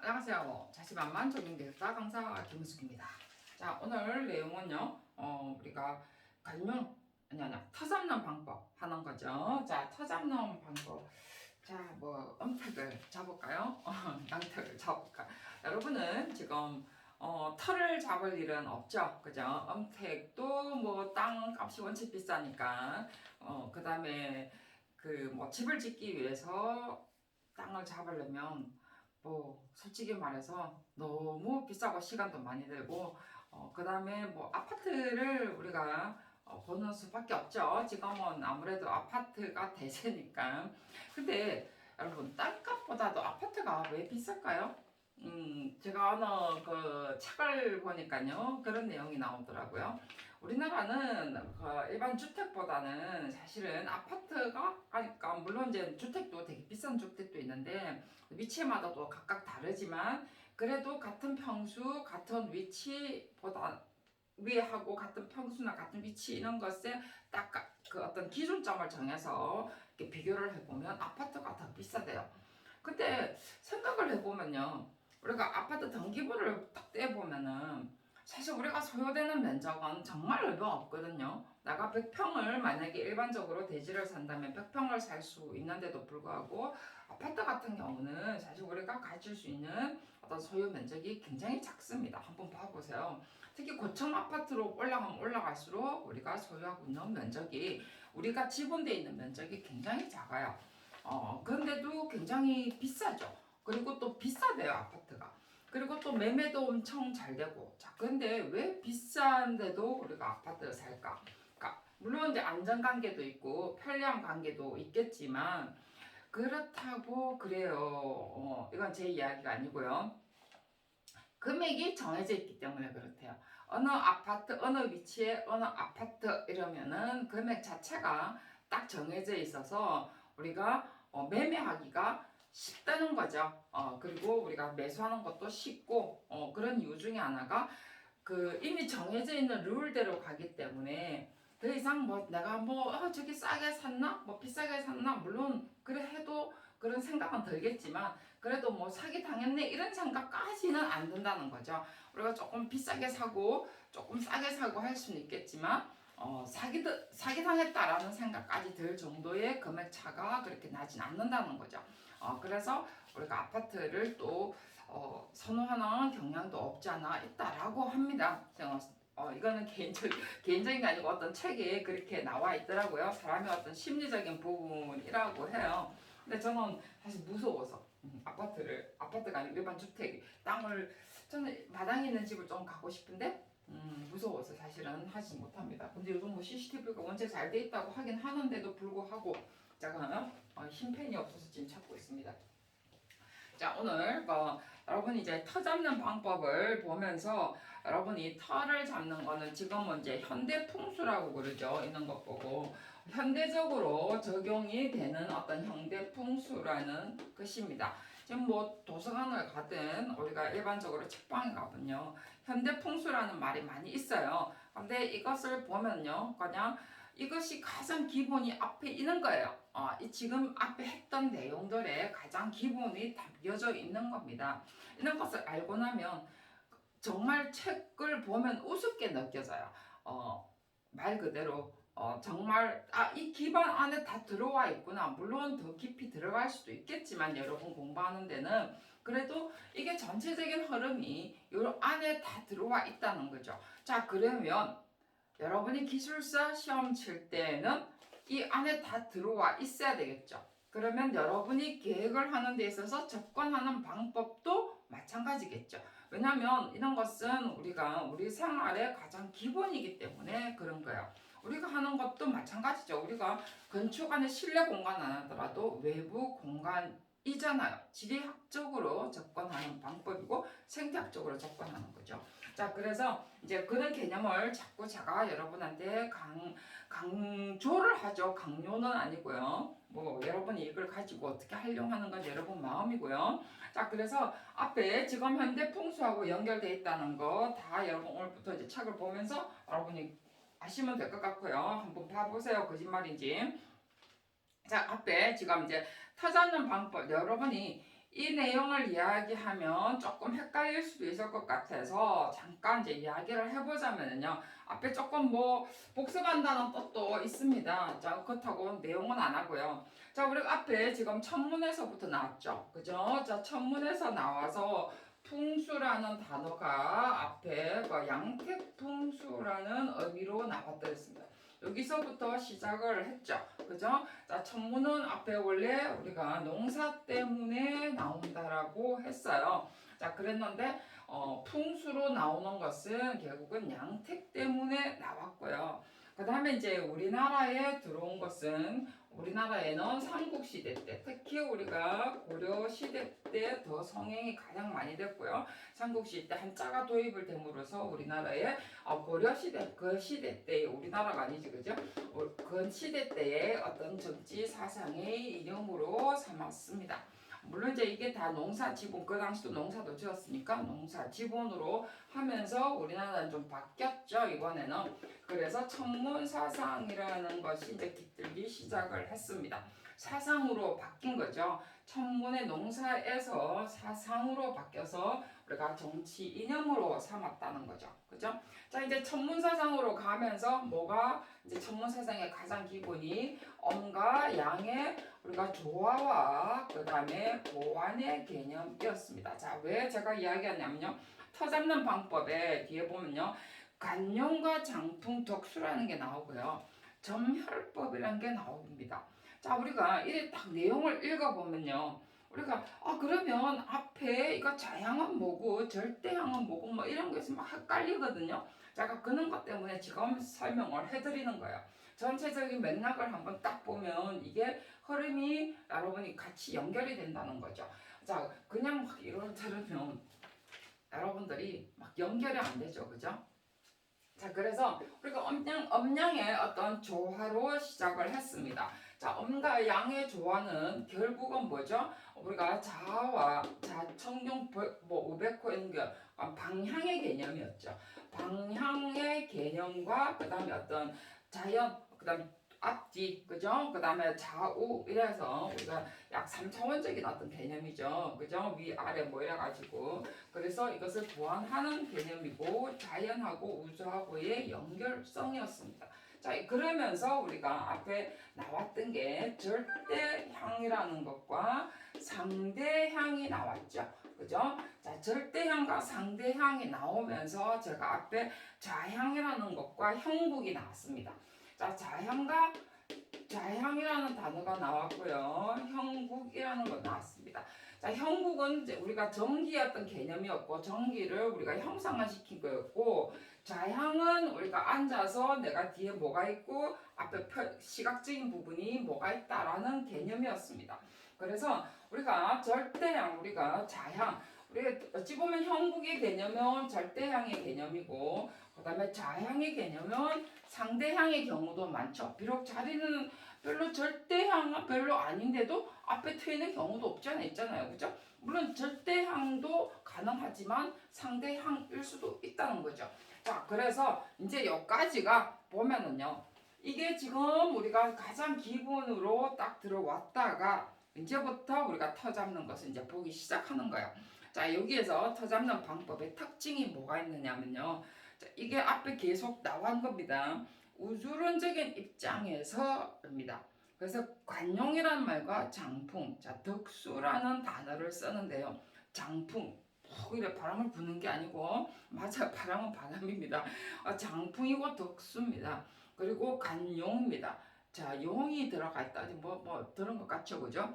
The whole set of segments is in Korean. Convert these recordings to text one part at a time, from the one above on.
안녕하세요. 자신만만 적용계획사 강사 김수입니다. 자 오늘 내용은요. 어, 우리가 관용 아니 아니 터 잡는 방법 하는 거죠. 자 터 잡는 방법. 자 뭐 음택을 잡을까요? 어, 양택을 잡을까? 여러분은 지금 어, 털을 잡을 일은 없죠, 그죠? 음택도 뭐 땅 값이 원체 비싸니까 어, 그 다음에 그 뭐 집을 짓기 위해서 땅을 잡으려면 뭐 솔직히 말해서 너무 비싸고 시간도 많이 들고 어, 그 다음에 뭐 아파트를 우리가 어, 보는 수밖에 없죠. 지금은 아무래도 아파트가 대세니까. 근데 여러분 땅값보다도 아파트가 왜 비쌀까요? 음, 제가 어느 그 책을 보니까요 그런 내용이 나오더라고요. 우리나라는 그 일반 주택보다는 사실은 아파트가 그러니까 물론 이제 주택도 되게 비싼 주택도 있는데 위치마다도 각각 다르지만 그래도 같은 평수 같은 위치보다 위하고 같은 평수나 같은 위치 이런 것에 딱 그 어떤 기준점을 정해서 이렇게 비교를 해보면 아파트가 더 비싸대요. 근데 생각을 해보면요. 우리가 아파트 등기부를 딱 떼보면은 사실 우리가 소요되는 면적은 정말 얼마 없거든요. 내가 100평을 만약에 일반적으로 대지를 산다면 100평을 살 수 있는데도 불구하고 아파트 같은 경우는 사실 우리가 가질 수 있는 어떤 소유 면적이 굉장히 작습니다. 한번 봐보세요. 특히 고층 아파트로 올라가면 올라갈수록 우리가 소유하고 있는 면적이 우리가 지분돼 있는 면적이 굉장히 작아요. 어, 그런데도 굉장히 비싸죠. 그리고 또 비싸대요 아파트가. 그리고 또 매매도 엄청 잘 되고. 자, 근데 왜 비싼데도 우리가 아파트를 살까? 그러니까 물론 이제 안전 관계도 있고 편리한 관계도 있겠지만 그렇다고 그래요. 어, 이건 제 이야기가 아니고요. 금액이 정해져 있기 때문에 그렇대요. 어느 아파트, 어느 위치에 어느 아파트 이러면은 금액 자체가 딱 정해져 있어서 우리가 어, 매매하기가 쉽다는 거죠. 어, 그리고 우리가 매수하는 것도 쉽고 어, 그런 이유 중에 하나가 그 이미 정해져 있는 룰대로 가기 때문에 더 이상 뭐 내가 뭐 아, 저기 싸게 샀나 뭐 비싸게 샀나 물론 그래 해도 그런 생각은 들겠지만 그래도 뭐 사기 당했네 이런 생각까지는 안 든다는 거죠. 우리가 조금 비싸게 사고 조금 싸게 사고 할 수는 있겠지만 어, 사기 사기 당했다라는 생각까지 들 정도의 금액 차가 그렇게 나진 않는다는 거죠. 어, 그래서 우리가 아파트를 또 어, 선호하는 경향도 없지 않아 있다라고 합니다. 어, 이거는 개인적, 개인적인 게 아니고 어떤 책에 그렇게 나와 있더라고요. 사람의 어떤 심리적인 부분이라고 해요. 근데 저는 사실 무서워서 음, 아파트를 아파트가 아니고 일반 주택 땅을 저는 마당에 있는 집을 좀 가고 싶은데 음, 무서워서 사실은 하지 못합니다. 근데 요즘 뭐 CCTV가 원체 잘 돼 있다고 하긴 하는데도 불구하고 제가 어, 힘펜이 없어서 지금 찾고 있습니다. 자 오늘 어, 여러분이 이제 터 잡는 방법을 보면서 여러분이 터를 잡는 거는 지금은 이제 현대 풍수라고 그러죠 있는 것 보고 현대적으로 적용이 되는 어떤 현대 풍수라는 것입니다. 지금 뭐 도서관을 가든 우리가 일반적으로 책방에 가면요 현대 풍수라는 말이 많이 있어요. 근데 이것을 보면요 그냥 이것이 가장 기본이 앞에 있는 거예요. 어, 이 지금 앞에 했던 내용들의 가장 기본이 담겨져 있는 겁니다. 이런 것을 알고 나면 정말 책을 보면 우습게 느껴져요. 어, 말 그대로 어, 정말 아, 이 기반 안에 다 들어와 있구나. 물론 더 깊이 들어갈 수도 있겠지만 여러분 공부하는 데는 그래도 이게 전체적인 흐름이 요 안에 다 들어와 있다는 거죠. 자, 그러면 여러분이 기술사 시험 칠 때는 이 안에 다 들어와 있어야 되겠죠. 그러면 여러분이 계획을 하는 데 있어서 접근하는 방법도 마찬가지겠죠. 왜냐하면 이런 것은 우리가 우리 생활의 가장 기본이기 때문에 그런 거예요. 우리가 하는 것도 마찬가지죠. 우리가 건축 안에 실내 공간 안 하더라도 외부 공간 이잖아요. 지리학적으로 접근하는 방법이고 생태학적으로 접근하는 거죠. 자, 그래서 이제 그런 개념을 자꾸 제가 여러분한테 강, 강조를 하죠. 강요는 아니고요. 뭐 여러분이 이걸 가지고 어떻게 활용하는 건 여러분 마음이고요. 자, 그래서 앞에 지금 현대 풍수하고 연결돼 있다는 거 다 여러분 오늘부터 이제 책을 보면서 여러분이 아시면 될 것 같고요. 한번 봐보세요. 거짓말인지. 자, 앞에 지금 이제 터 잡는 방법. 여러분이 이 내용을 이야기하면 조금 헷갈릴 수도 있을 것 같아서 잠깐 이제 이야기를 해보자면요. 앞에 조금 뭐 복습한다는 뜻도 있습니다. 자, 그렇다고 내용은 안 하고요. 자, 우리가 앞에 지금 천문에서부터 나왔죠. 그죠? 자, 천문에서 나와서 풍수라는 단어가 앞에 뭐 양택풍수라는 의미로 나왔더랬습니다. 여기서부터 시작을 했죠. 그죠? 자, 천문은 앞에 원래 우리가 농사 때문에 나온다라고 했어요. 자, 그랬는데 어, 풍수로 나오는 것은 결국은 양택 때문에 나왔고요. 그 다음에 이제 우리나라에 들어온 것은 우리나라에는 삼국시대 때 특히 우리가 고려시대 때 더 성행이 가장 많이 됐고요. 삼국시대 때 한자가 도입을 됨으로써 우리나라에 어, 고려시대 그 시대 때 우리나라가 아니지 그죠? 어, 그 시대 때의 어떤 정치 사상의 이념으로 삼았습니다. 물론 이제 이게 다 농사 지분 그 당시도 농사도 지었으니까 농사 지분으로 하면서 우리나라는 좀 바뀌었죠 이번에는 그래서 천문 사상이라는 것이 이제 깃들기 시작을 했습니다. 사상으로 바뀐 거죠. 천문의 농사에서 사상으로 바뀌어서 우리가 정치 이념으로 삼았다는 거죠. 그죠? 자, 이제 천문 사상으로 가면서 뭐가 이제 천문 사상의 가장 기본이 엄과 양의 우리가 조화와 그 다음에 보완의 개념이었습니다. 자, 왜 제가 이야기하냐면요. 터 잡는 방법에 뒤에 보면요. 간용과 장풍 덕수라는 게 나오고요. 점혈법이라는 게 나옵니다. 자, 우리가 이래 딱 내용을 읽어보면요. 우리가 아 그러면 앞에 이거 자양은 뭐고 절대양은 뭐고 뭐 이런 것이 막 헷갈리거든요. 제가 그런 것 때문에 지금 설명을 해드리는 거예요. 전체적인 맥락을 한번 딱 보면 이게 흐름이 여러분이 같이 연결이 된다는 거죠. 자, 그냥 막 이걸 들으면 여러분들이 막 연결이 안 되죠, 그죠? 자, 그래서 우리가 엄양, 엄양의 어떤 조화로 시작을 했습니다. 자, 엄과 양의 조화는 결국은 뭐죠? 우리가 자와 자청경 뭐 우백호 연결 아, 방향의 개념이었죠. 방향의 개념과 그다음에 어떤 자연 그다음 앞뒤 그죠? 그다음에 좌우 이래서 우리가 약 3차원적인 어떤 개념이죠. 그죠? 위 아래 뭐 이래 가지고 그래서 이것을 보완하는 개념이고 자연하고 우주하고의 연결성이었습니다. 자, 그러면서 우리가 앞에 나왔던 게 절대향이라는 것과 상대향이 나왔죠. 그죠? 자, 절대향과 상대향이 나오면서 제가 앞에 좌향이라는 것과 형국이 나왔습니다. 자, 좌향과 좌향이라는 단어가 나왔고요. 형국이라는 거 나왔습니다. 자, 형국은 우리가 전기였던 개념이었고 전기를 우리가 형상화시킨 거였고 좌향은 우리가 앉아서 내가 뒤에 뭐가 있고 앞에 시각적인 부분이 뭐가 있다라는 개념이었습니다. 그래서 우리가 절대향, 우리가 좌향, 우리가 어찌 보면 형국의 개념은 절대향의 개념이고 그 다음에 좌향의 개념은 상대향의 경우도 많죠. 비록 자리는 별로 절대향은 별로 아닌데도 앞에 트이는 경우도 없지 않아 있잖아요. 그죠? 물론 절대향도 가능하지만 상대향일 수도 있다는 거죠. 자, 그래서 이제 여기까지가 보면은요. 이게 지금 우리가 가장 기본으로 딱 들어왔다가 이제부터 우리가 터 잡는 것을 이제 보기 시작하는 거예요. 자, 여기에서 터 잡는 방법의 특징이 뭐가 있느냐면요. 자, 이게 앞에 계속 나온 겁니다. 우주론적인 입장에서입니다. 그래서 관용이라는 말과 장풍, 자 덕수라는 단어를 쓰는데요. 장풍, 이래 바람을 부는 게 아니고 맞아 바람은 바람입니다. 어, 장풍이고 덕수입니다. 그리고 간용입니다. 자 용이 들어가 있다. 뭐뭐 뭐 들은 것 같죠, 그죠?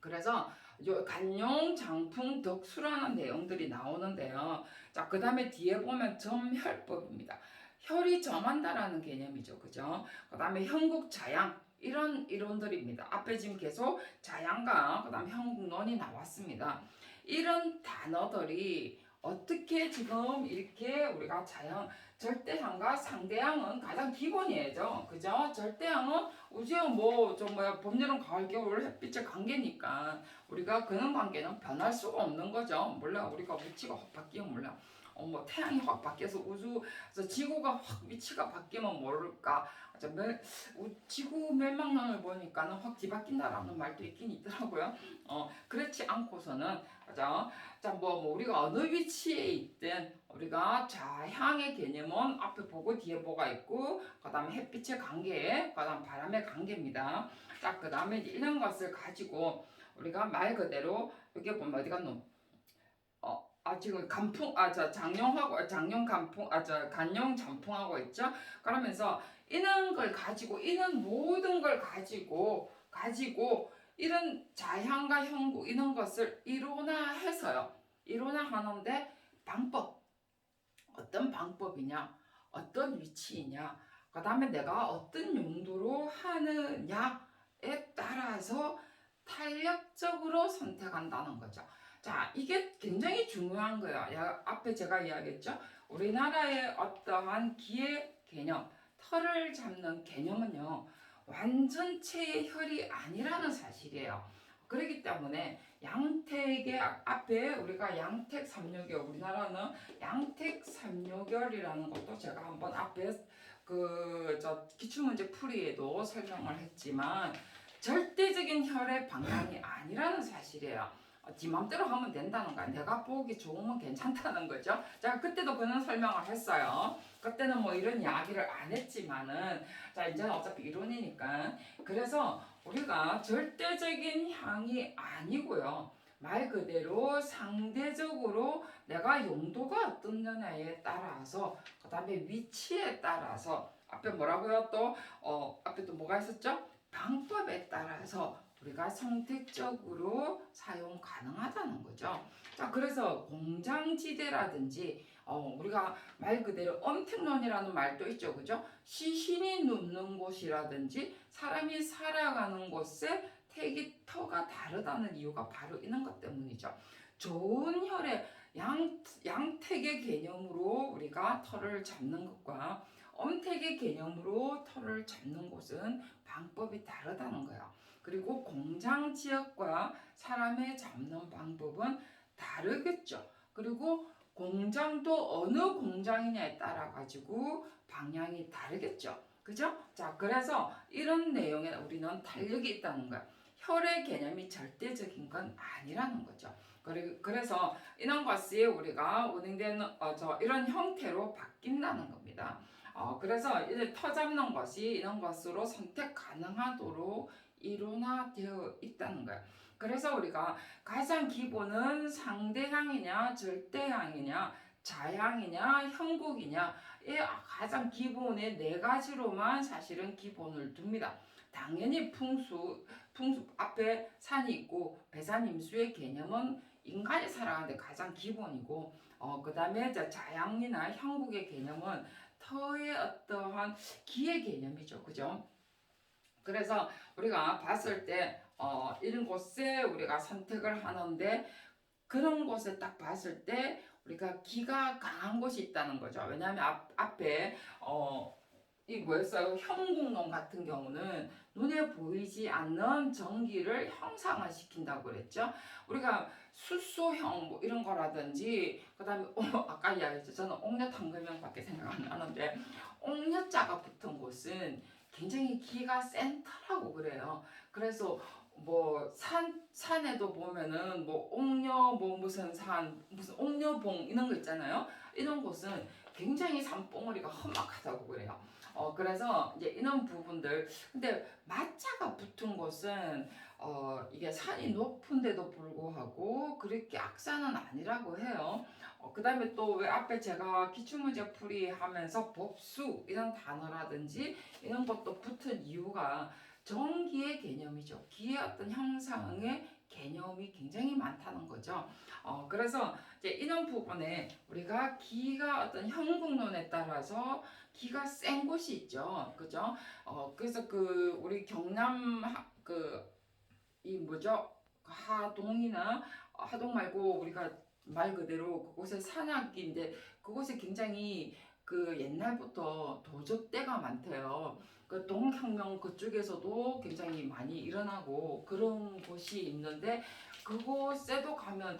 그래서 요 간용, 장풍, 덕수라는 내용들이 나오는데요. 자, 그 다음에 뒤에 보면 점혈법입니다. 혈이 점한다라는 개념이죠. 그죠? 그 다음에 형국 자양, 이런 이론들입니다. 앞에 지금 계속 자양과 그 다음 형국론이 나왔습니다. 이런 단어들이 어떻게 지금 이렇게 우리가 자양, 절대향과 상대향은 가장 기본이죠. 그죠? 절대향은 우주형 뭐, 좀 뭐야, 봄, 여름, 가을, 겨울 햇빛의 관계니까 우리가 그런 관계는 변할 수가 없는 거죠. 몰라, 우리가 미치고 바뀌어 몰라. 어, 뭐 태양이 확 바뀌어서 우주에서 지구가 확 위치가 바뀌면 모를까. 우- 지구 멸망론을 보니까는 확 뒤바뀐다라는 말도 있긴 있더라고요. 어, 그렇지 않고서는 그죠? 자, 뭐, 뭐 우리가 어느 위치에 있든 우리가 좌향의 개념은 앞에 보고 뒤에 뭐가 있고 그다음에 햇빛의 관계, 그다음 바람의 관계입니다. 자, 그다음에 이런 것을 가지고 우리가 말 그대로 여기 보면 어디 갔노? 어, 아 지금 간풍, 아저 장룡하고 장룡 간풍, 아저 간룡 잔풍하고 있죠. 그러면서 이런 걸 가지고 이런 모든 걸 가지고 가지고 이런 자향과 형국 이런 것을 이론화해서요. 이론화하는데 방법 어떤 방법이냐, 어떤 위치이냐, 그 다음에 내가 어떤 용도로 하느냐에 따라서 탄력적으로 선택한다는 거죠. 자, 이게 굉장히 중요한 거예요. 야, 앞에 제가 이야기했죠. 우리나라의 어떠한 기의 개념, 털을 잡는 개념은요, 완전체의 혈이 아니라는 사실이에요. 그렇기 때문에 양택의 앞- 앞에 우리가 양택 삼육열 우리나라는 양택 삼육열이라는 것도 제가 한번 앞에 그 저 기출문제 풀이에도 설명을 했지만 절대적인 혈의 방향이 아니라는 사실이에요. 어, 지 맘대로 하면 된다는 거야. 내가 보기 좋으면 괜찮다는 거죠. 자, 그때도 그는 설명을 했어요. 그때는 뭐 이런 이야기를 안 했지만은, 자, 이제는 어차피 이론이니까. 그래서 우리가 절대적인 향이 아니고요. 말 그대로 상대적으로 내가 용도가 어떤 거냐에 따라서, 그 다음에 위치에 따라서, 앞에 뭐라고요? 또, 어, 앞에 또 뭐가 있었죠? 방법에 따라서 우리가 선택적으로 사용 가능하다는 거죠. 자, 그래서 공장지대라든지 어, 우리가 말 그대로 엄택론이라는 말도 있죠, 그죠? 시신이 눕는 곳이라든지 사람이 살아가는 곳에 택이터가 다르다는 이유가 바로 이런 것 때문이죠. 좋은 혈의 양, 양택의 개념으로 우리가 털을 잡는 것과 엄택의 개념으로 털을 잡는 곳은 방법이 다르다는 거예요. 그리고 공장 지역과 사람의 잡는 방법은 다르겠죠. 그리고 공장도 어느 공장이냐에 따라 가지고 방향이 다르겠죠. 그죠? 자, 그래서 이런 내용에 우리는 탄력이 있다는 거야. 혈의 개념이 절대적인 건 아니라는 거죠. 그래서 이런 것이 우리가 운행되는 어, 저 이런 형태로 바뀐다는 겁니다. 어, 그래서 이제 터 잡는 것이 이런 것으로 선택 가능하도록 이론화되어 있다는 거예요. 그래서 우리가 가장 기본은 상대향이냐, 절대향이냐, 자향이냐, 형국이냐, 이 가장 기본의 네 가지로만 사실은 기본을 둡니다. 당연히 풍수, 풍수 앞에 산이 있고 배산 임수의 개념은 인간이 살아가는데 가장 기본이고, 어, 그 다음에 자양이나 형국의 개념은 터의 어떠한 기의 개념이죠. 그죠? 그래서 우리가 봤을 때, 어, 이런 곳에 우리가 선택을 하는데, 그런 곳에 딱 봤을 때, 우리가 기가 강한 곳이 있다는 거죠. 왜냐하면 앞, 앞에, 어, 이 뭐였어요? 형국론 같은 경우는 눈에 보이지 않는 전기를 형상화 시킨다고 그랬죠. 우리가 수소형 뭐 이런 거라든지 그다음에 어, 아까 이야기했죠. 저는 옥녀 탕금형밖에 생각 안 나는데 옥녀자가 붙은 곳은 굉장히 기가 센 터라고 그래요. 그래서 뭐 산 산에도 보면은 뭐 옥녀 뭐 무슨 산 무슨 옥녀봉 이런 거 있잖아요. 이런 곳은 굉장히 산봉우리가 험악하다고 그래요. 어 그래서 이제 이런 부분들 근데 마자가 붙은 곳은 어 이게 산이 높은데도 불구하고 그렇게 악산은 아니라고 해요. 어, 그 다음에 또 왜 앞에 제가 기출문제 풀이 하면서 법수 이런 단어라든지 이런 것도 붙은 이유가 전기의 개념이죠. 기의 어떤 형상의 개념이 굉장히 많다는 거죠. 어, 그래서 이제 이런 부분에 우리가 기가 어떤 형국론에 따라서 기가 센 곳이 있죠. 그죠? 어, 그래서 그 우리 경남 그 이 뭐죠? 하동이나 하동 말고 우리가 말 그대로 그곳에 산악인데 그곳에 굉장히 그 옛날부터 도적대가 많대요. 그 동학혁명 그쪽에서도 굉장히 많이 일어나고 그런 곳이 있는데 그곳에도 가면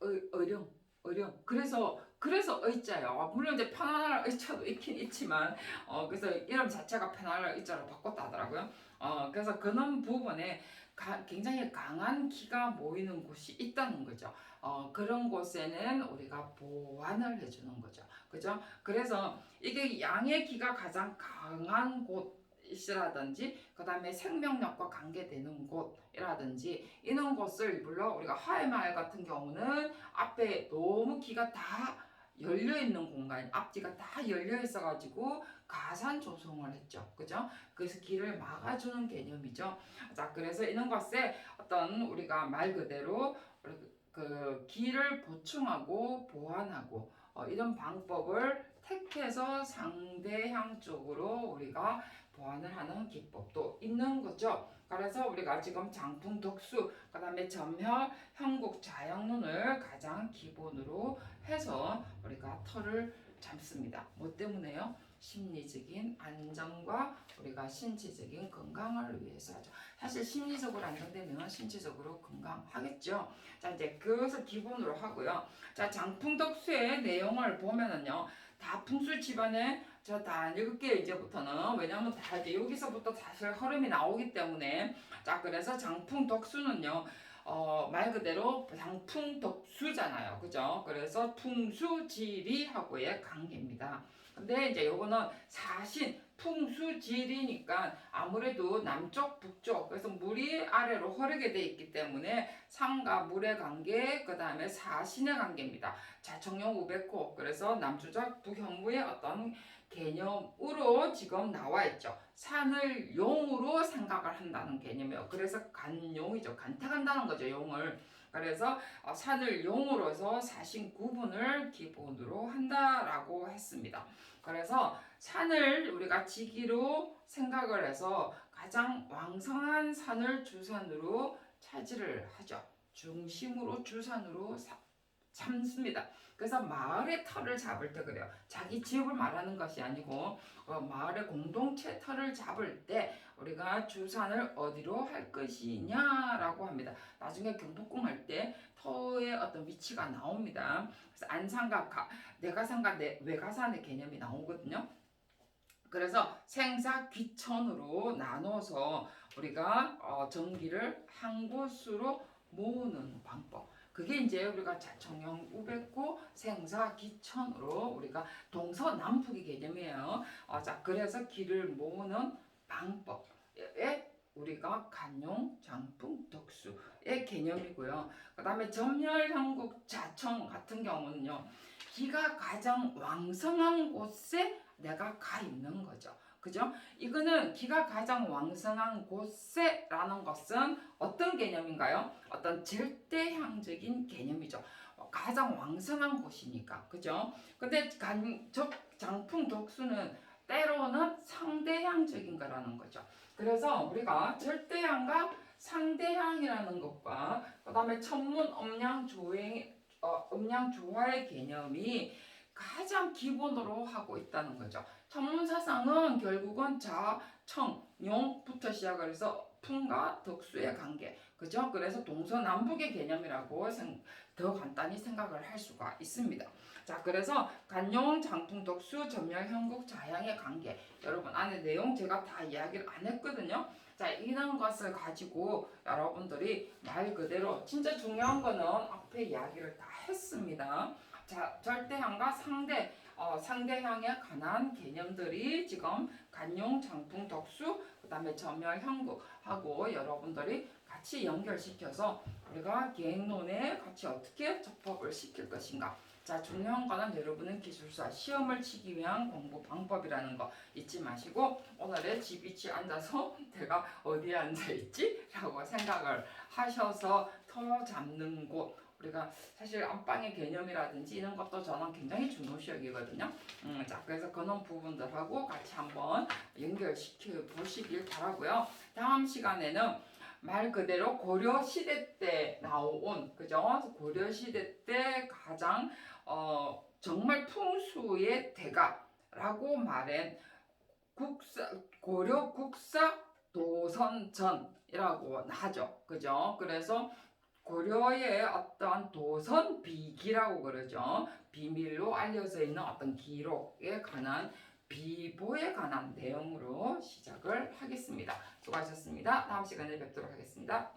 어, 어령 어려. 그래서 그래서 의자요. 물론 이제 편안할 의자도 있긴 있지만 어 그래서 이름 자체가 편안할 의자로 바꿨다 하더라고요. 어 그래서 그런 부분에 가- 굉장히 강한 기가 모이는 곳이 있다는 거죠. 어 그런 곳에는 우리가 보완을 해주는 거죠. 그죠? 그래서 이게 양의 기가 가장 강한 곳 이라든지 그 다음에 생명력과 관계되는 곳이라든지 이런 곳을 물론 우리가 화해마을 같은 경우는 앞에 너무 기가 다 열려 있는 공간, 앞뒤가 다 열려 있어 가지고 가산 조성을 했죠, 그죠? 그래서 길을 막아주는 개념이죠. 자, 그래서 이런 것에 어떤 우리가 말 그대로 그- 그 길을 보충하고 보완하고 어, 이런 방법을 택해서 상대향 쪽으로 우리가 보완을 하는 기법도 있는 거죠. 그래서 우리가 지금 장풍 독수, 그 다음에 점혈, 형국, 자양론을 가장 기본으로 해서 우리가 털을 잡습니다. 뭐 때문에요? 심리적인 안정과 우리가 신체적인 건강을 위해서 하죠. 사실 심리적으로 안정되면 신체적으로 건강하겠죠. 자 이제 그것을 기본으로 하고요. 자 장풍덕수의 내용을 보면은요. 다 풍수 집안에 저다 읽을게요 이제부터는 왜냐하면 다 이제 여기서부터 사실 흐름이 나오기 때문에 자 그래서 장풍덕수는요 어, 말 그대로 장풍덕수잖아요 그죠 그래서 풍수지리하고의 관계입니다 근데 이제 요거는 사신 풍수지리니까 아무래도 남쪽 북쪽 그래서 물이 아래로 흐르게 돼 있기 때문에 산과 물의 관계 그 다음에 사신의 관계입니다 자청용 우백호 그래서 남주적 북형부의 어떤 개념으로 지금 나와 있죠. 산을 용으로 생각을 한다는 개념이에요. 그래서 간용이죠. 간택한다는 거죠. 용을. 그래서 어, 산을 용으로서 사신 구분을 기본으로 한다라고 했습니다. 그래서 산을 우리가 지기로 생각을 해서 가장 왕성한 산을 주산으로 차지를 하죠. 중심으로 주산으로 사- 참습니다. 그래서 마을의 털을 잡을 때 그래요. 자기 집을 말하는 것이 아니고 어, 마을의 공동체 털을 잡을 때 우리가 주산을 어디로 할 것이냐라고 합니다. 나중에 경복궁 할 때 터의 어떤 위치가 나옵니다. 그래서 안산과 가, 내가산과 내, 외가산의 개념이 나오거든요. 그래서 생사 귀천으로 나눠서 우리가 어, 전기를 한 곳으로 모으는 방법. 그게 이제 우리가 자청형 우백고 생사 기천으로 우리가 동서남북의 개념이에요. 어, 자 그래서 길을 모으는 방법에 우리가 간용, 장풍, 덕수의 개념이고요. 그 다음에 점열, 형국, 자청 같은 경우는요. 기가 가장 왕성한 곳에 내가 가 있는 거죠. 그죠? 이거는 기가 가장 왕성한 곳에라는 것은 어떤 개념인가요? 어떤 절대향적인 개념이죠. 어, 가장 왕성한 곳이니까. 그죠? 근데 간, 적, 장풍 독수는 때로는 상대향적인 거라는 거죠. 그래서 우리가 절대향과 상대향이라는 것과 그 다음에 천문 음양 조행 어, 음양 조화의 개념이 가장 기본으로 하고 있다는 거죠. 천문사상은 결국은 자, 청, 용부터 시작을 해서 풍과 덕수의 관계, 그죠? 그래서 동서남북의 개념이라고 생, 더 간단히 생각을 할 수가 있습니다. 자, 그래서 간용, 장풍, 덕수, 점열, 형국, 자양의 관계. 여러분 안에 내용 제가 다 이야기를 안 했거든요. 자, 이런 것을 가지고 여러분들이 말 그대로 진짜 중요한 거는 앞에 이야기를 다 했습니다. 자, 절대향과 상대 어, 상대향에 관한 개념들이 지금 간용, 장풍, 덕수, 그 다음에 점열, 형국하고 여러분들이 같이 연결시켜서 우리가 계획론에 같이 어떻게 접합을 시킬 것인가. 자, 중요한 거는 여러분은 기술사 시험을 치기 위한 공부 방법이라는 거 잊지 마시고 오늘의 집 위치 앉아서 내가 어디에 앉아 있지? 라고 생각을 하셔서 터 잡는 곳 우리가 사실 안방의 개념이라든지 이런 것도 저는 굉장히 중요시하거든요. 음, 자, 그래서 그런 부분들하고 같이 한번 연결시켜 보시길 바라고요. 다음 시간에는 말 그대로 고려 시대 때 나온 그죠? 고려 시대 때 가장 어, 정말 풍수의 대가라고 말한 국사 고려 국사 도선전이라고 하죠. 그죠? 그래서 고려의 어떤 도선 비기라고 그러죠. 비밀로 알려져 있는 어떤 기록에 관한 비보에 관한 내용으로 시작을 하겠습니다. 수고하셨습니다. 다음 시간에 뵙도록 하겠습니다.